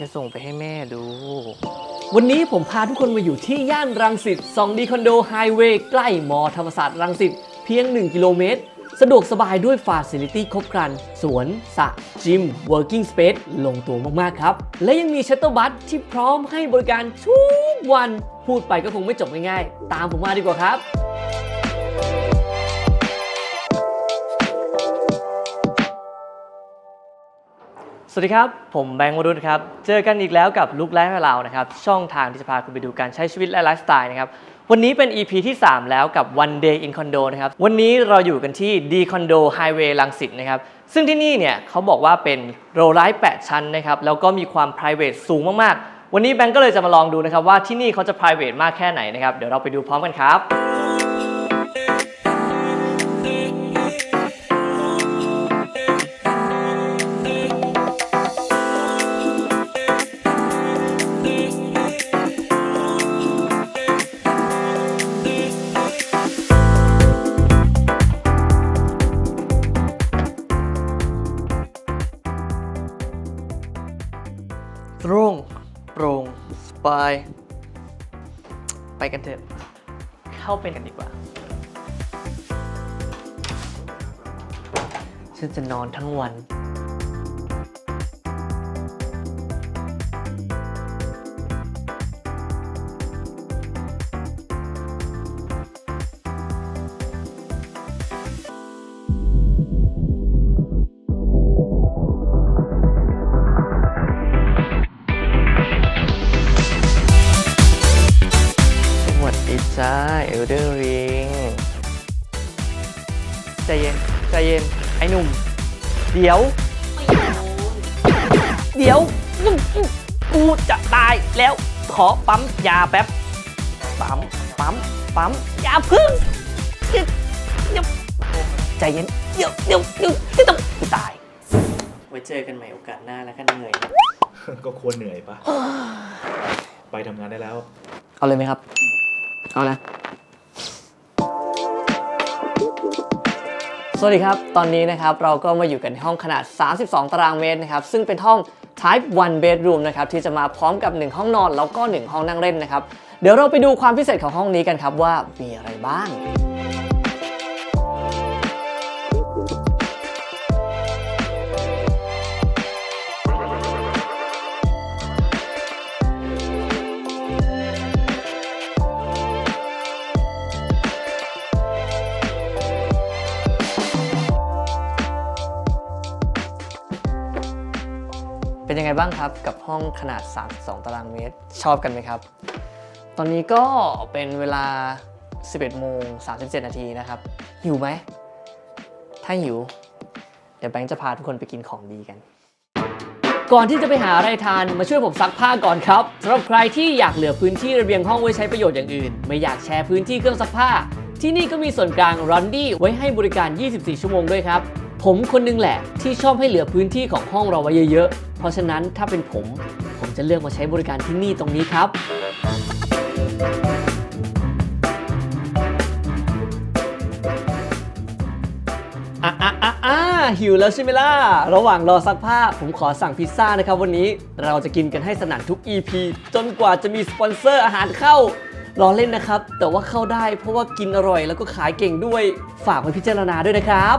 จะส่งไปให้แม่ดู วันนี้ผมพาทุกคนมาอยู่ที่ย่านรังสิต2ดีคอนโดไฮเวย์ใกล้มอธรรมศาสตร์รังสิตเพียง 1 กิโลเมตร สะดวกสบายด้วยฟาซิลิตี้ครบครัน สวนสระจิมเวิร์กิ้งสเปซลงตัวมาก ๆ ครับ และยังมีชัตเตอร์บัสที่พร้อมให้บริการทุกวัน พูดไปก็คงไม่จบง่ายๆ ตามผมมาดีกว่าครับ วัสดีครับ ผมแบงค์วรุษครับ เจอกันอีกแล้วกับลุกไลฟ์ของเรานะครับ ช่องทางที่จะพาคุณไปดูการใช้ชีวิตและไลฟ์สไตล์นะครับ วันนี้เป็น EP ที่ 3 แล้วกับ One Day in Condo นะครับ วันนี้เราอยู่กันที่ D Condo Highway ลังสิตนะครับ ซึ่งที่นี่เนี่ยเขาบอกว่าเป็นโรลไลท์8ชั้นนะครับ แล้วก็มีความ private สูงมาก ๆ วันนี้แบงก์ก็เลยจะมาลองดูนะครับว่าที่นี่เขาจะ private มากแค่ไหนนะครับ เดี๋ยวเราไปดูพร้อมกันครับ ไปกันเถอะ เข้าเป็นกันดีกว่า ฉันจะนอนทั้งวัน เดี๋ยว เดี๋ยวอืมอืมกูจะตายแล้วขอปั๊มยาแป๊บ ปั๊ม ปั๊ม ปั๊มยาพึ่งเดี๋ยวเดี๋ยวใจเย็น เดี๋ยวเดี๋ยวเดี๋ยวไม่ต้องกูตาย ไว้เจอกันใหม่โอกาสหน้าแล้วกันเหนื่อยก็ควรเหนื่อยปะไปทำงานได้แล้ว เอาเลยไหมครับ เอานะ สวัสดีครับ ตอนนี้นะครับเราก็มาอยู่กันในห้องขนาด 32 ตารางเมตรนะครับ ซึ่งเป็นห้อง Type 1 Bedroom นะครับ ที่จะมาพร้อมกับ 1 ห้องนอน แล้วก็ 1 ห้องนั่งเล่นนะครับ เดี๋ยวเราไปดูความพิเศษของห้องนี้กันครับว่ามีอะไรบ้าง ยังไงบ้างครับกับห้องขนาด 32 ตารางเมตร ชอบกันไหมครับ ตอนนี้ก็เป็นเวลา 11โมง37 นาทีนะครับหิวไหม ถ้าหิว เดี๋ยวแบงค์จะพาทุกคนไปกินของดีกัน ก่อนที่จะไปหาอะไรทานมาช่วยผมซักผ้าก่อนครับสำหรับใครที่อยากเหลือพื้นที่ระเบียงห้องไว้ใช้ประโยชน์อย่างอื่น ไม่อยากแชร์พื้นที่เครื่องซักผ้า ที่นี่ก็มีส่วนกลางรันดี้ไว้ให้บริการ 24 ชั่วโมงด้วยครับ ผมคนนึงแหละที่ชอบให้เหลือพื้นที่ของห้องเราไว้เยอะๆ เพราะฉะนั้นถ้าเป็นผม ผมจะเลือกมาใช้บริการที่นี่ตรงนี้ครับ อะอะอะอะหิวแล้วใช่ไหมล่ะ ระหว่างรอซักผ้า ผมขอสั่งพิซซ่านะครับวันนี้ เราจะกินกันให้สนั่นทุก EP จนกว่าจะมีสปอนเซอร์อาหารเข้า รอเล่นนะครับ แต่ว่าเข้าได้เพราะว่ากินอร่อยแล้วก็ขายเก่งด้วย ฝากไว้พิจารณาด้วยนะครับ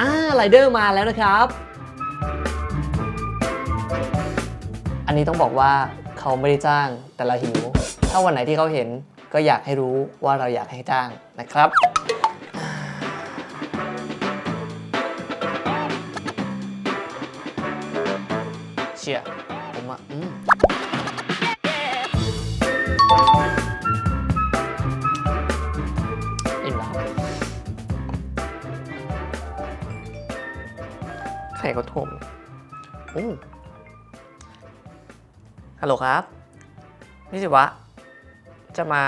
อ่าไรเดอร์มาแล้วนะครับ อันนี้ต้องบอกว่าเขาไม่ได้จ้างแต่เราหิว ถ้าวันไหนที่เขาเห็นก็อยากให้รู้ว่าเราอยากให้จ้างนะครับ เชียผมอะอืมอิ่มแล้วครับใครก็โทรมาโอ้ ฮัลโหลครับพี่สิวะ จะมา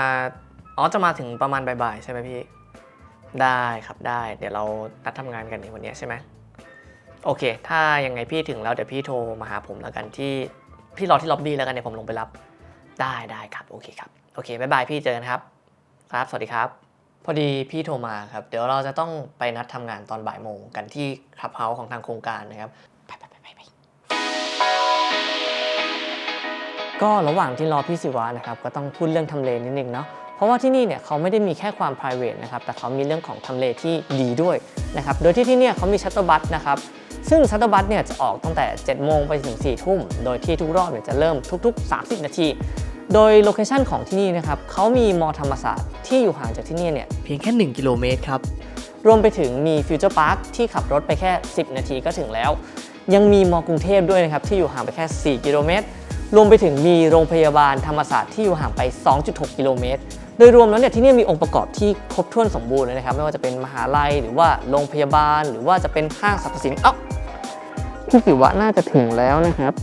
อ๋อ จะมาถึงประมาณบ่ายๆ ใช่ไหมพี่ ได้ครับได้ เดี๋ยวเรานัดทำงานกันในวันนี้ใช่ไหม โอเค ถ้ายังไงพี่ถึงแล้วเดี๋ยวพี่โทรมาหาผมแล้วกันที่ พี่รอที่ล็อบบี้แล้วกันเดี๋ยวผมลงไปรับ ได้ได้ครับโอเคครับ โอเคบ๊ายบายพี่เจอกันครับ ครับ สวัสดีครับ พอดีพี่โทรมาครับ เดี๋ยวเราจะต้องไปนัดทำงานตอนบ่ายโมงกันที่คลับเฮาส์ของทางโครงการนะครับ ก็ระหว่างที่รอพี่ศิวะนะครับก็ต้องพูดเรื่องทำเลนิดนึงเนาะเพราะว่าที่นี่เนี่ยเขาไม่ได้มีแค่ความ p r i v a t นะครับแต่เขามีเรื่องของทำเลที่ดีด้วยนะครับโดยที่ที่เนี่ยเขามีชัตเตอร์บัสนะครับซึ่งชัตเตอร์บัสเนี่ยจะออกตั้งแต่ 7 โมงไปถึง 4 ทุ่ม โดยที่ทุกรอบเนี่ยจะเริ่มทุก ๆ 30 นาที โดยโลเคชันของที่นี่นะครับเขามีมอธรรมศาสตร์ที่อยู่ห่างจากที่นี่เนี่ยเพียงแค่ 1 กิโลเมตรครับรวมไปถึงมีฟิวเจอร์พาร์คที่ขับรถไปแค่ 10 นาทีก็ถึงแล้ว ยังมีมอกรุงเทพด้วยนะครับที่อยู่ห่างไปแค่ 4 กิโลเมตร รวมไปถึงมีโรงพยาบาลธรรมศาสตร์ที่อยู่ห่างไป 2.6 กิโลเมตร โดยรวมแล้วเนี่ยที่นี่มีองค์ประกอบที่ครบถ้วนสมบูรณ์เลยนะครับ ไม่ว่าจะเป็นมหาลัยหรือว่าโรงพยาบาล หรือว่าจะเป็นห้างสรรพสินค้าเอ้าพี่สิวะน่าจะถึงแล้วนะครับ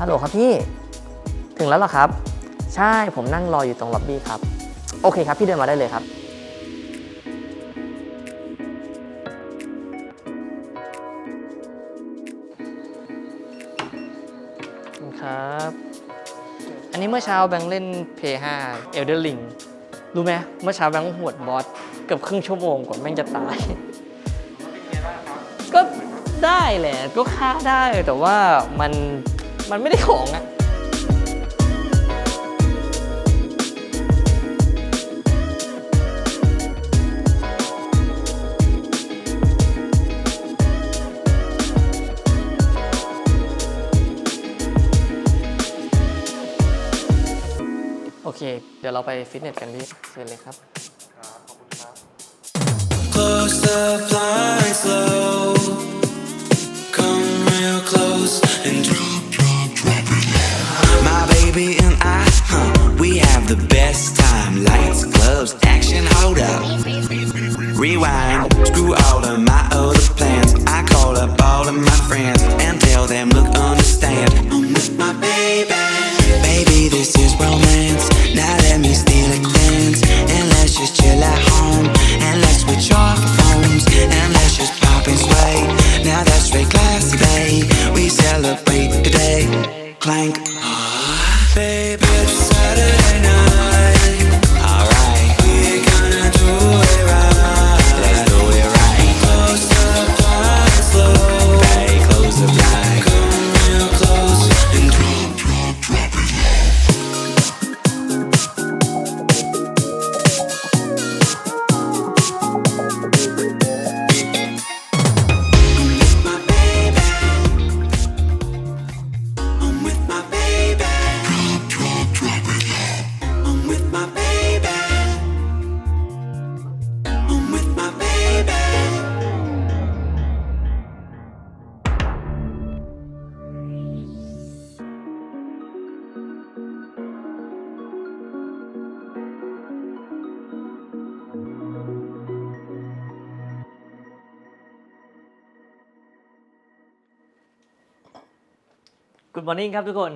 ฮัลโหลครับพี่ ถึงแล้วเหรอครับ ใช่ผมนั่งรออยู่ตรงล็อบบี้ครับ โอเคครับ พี่เดินมาได้เลยครับ ครับ อันนี้เมื่อเช้าแบงค์เล่น P5 Elder Ring รู้ไหมเมื่อเช้าแบงค์หวดบอสเกือบครึ่งชั่วโมงกว่าแม่งจะตาย ก็ได้แหละ ก็ฆ่าได้แต่ว่ามันมันไม่ได้ของอะ เดี๋ยวเราไปฟิตเนสกันพี่เชิญเลยครับ กูดมอร์นิ่งครับทุกคน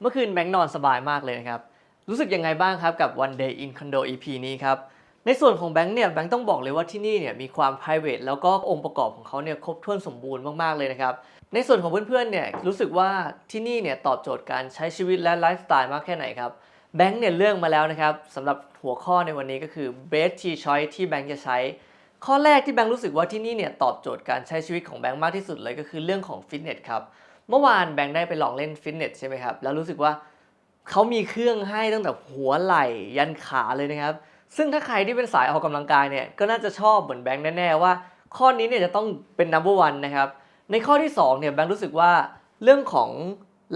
เมื่อคืนแบงค์นอนสบายมากเลยนะครับ รู้สึกยังไงบ้างครับกับ One Day in Condo EP นี้ครับ ในส่วนของแบงค์เนี่ยแบงค์ต้องบอกเลยว่าที่นี่เนี่ยมีความ p r i v a t e แล้วก็องค์ประกอบของเขาเนี่ยครบถ้วนสมบูรณ์มาก ๆ เลยนะครับ ในส่วนของเพื่อนๆเนี่ยรู้สึกว่าที่นี่เนี่ยตอบโจทย์การใช้ชีวิตและไลฟ์สไตล์มากแค่ไหนครับแบงค์เนี่ยเลือกมาแล้วนะครับสำหรับหัวข้อในวันนี้ก็คือ best T choice ที่แบงค์จะใช้ ข้อแรกที่แบงค์รู้สึกว่าที่นี่เนี่ยตอบโจทย์การใช้ชีวิตของแบงค์มากที่สุดเลยก็คือเรื่องของฟิตเนสครับ เมื่อวานแบงค์ได้ไปลองเล่นฟิตเนสใช่ไหมครับ แล้วรู้สึกว่าเขามีเครื่องให้ตั้งแต่หัวไหล่ยันขาเลยนะครับ ซึ่งถ้าใครที่เป็นสายออกกำลังกายเนี่ยก็น่าจะชอบเหมือนแบงค์แน่ๆว่า ข้อนี้เนี่ยจะต้องเป็น number one นะครับ ในข้อที่2เนี่ยแบงค์รู้สึกว่าเรื่องของ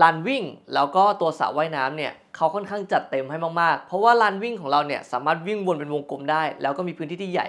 ลานวิ่ง แล้วก็ตัวสระว่ายน้ำเนี่ยเขาค่อนข้างจัดเต็มให้มากๆ เพราะว่าลานวิ่งของเราเนี่ยสามารถวิ่งวนเป็นวงกลมได้ แล้วก็มีพื้นที่ที่ใหญ่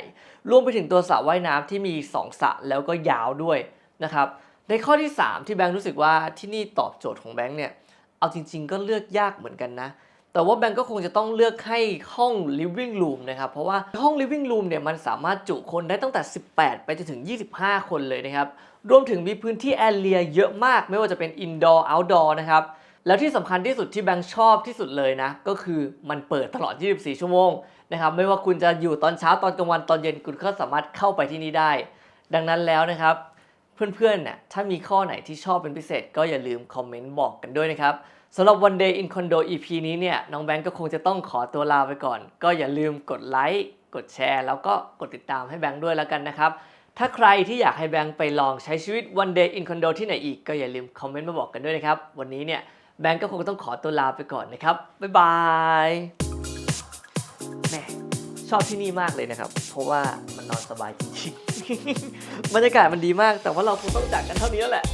รวมไปถึงตัวสระว่ายน้ำที่มีสองสระแล้วก็ยาวด้วยนะครับ ในข้อที่ 3 ที่แบงค์รู้สึกว่าที่นี่ตอบโจทย์ของแบงค์เนี่ย เอาจริง ๆ ก็เลือกยากเหมือนกันนะ แต่ว่าแบงค์ก็คงจะต้องเลือกให้ห้อง living room นะครับ เพราะว่าห้อง living room เนี่ยมันสามารถจุคนได้ตั้งแต่ 18 ไปจนถึง 25 คนเลยนะครับ รวมถึงมีพื้นที่แอเรียเยอะมาก ไม่ว่าจะเป็น indoor outdoor นะครับ แล้วที่สำคัญที่สุดที่แบงค์ชอบที่สุดเลยนะ ก็คือมันเปิดตลอด 24 ชั่วโมงนะครับ ไม่ว่าคุณจะอยู่ตอนเช้าตอนกลางวันตอนเย็นคุณก็สามารถเข้าไปที่นี่ได้ ดังนั้นแล้วนะครับ เพื่อนๆเนี่ยถ้ามีข้อไหนที่ชอบเป็นพิเศษ ก็อย่าลืมคอมเมนต์บอกกันด้วยนะครับสำหรับ One Day in Condo EP นี้เนี่ยน้องแบงก์ก็คงจะต้องขอตัวลาไปก่อน ก็อย่าลืมกดไลค์กดแชร์ แล้วก็กดติดตามให้แบงก์ด้วยแล้วกันนะครับ ถ้าใครที่อยากให้แบงค์ไปลองใช้ชีวิต one day in condo ที่ไหนอีกก็อย่าลืมคอมเมนต์มาบอกกันด้วยนะครับ วันนี้เนี่ยแบงค์ก็คงต้องขอตัวลาไปก่อนนะครับ บ๊ายบายแม่ชอบที่นี่มากเลยนะครับ เพราะว่ามันนอนสบายจริงๆ บรรยากาศมันดีมาก แต่ว่าเราคงต้องจากกันเท่านี้แล้วแหละ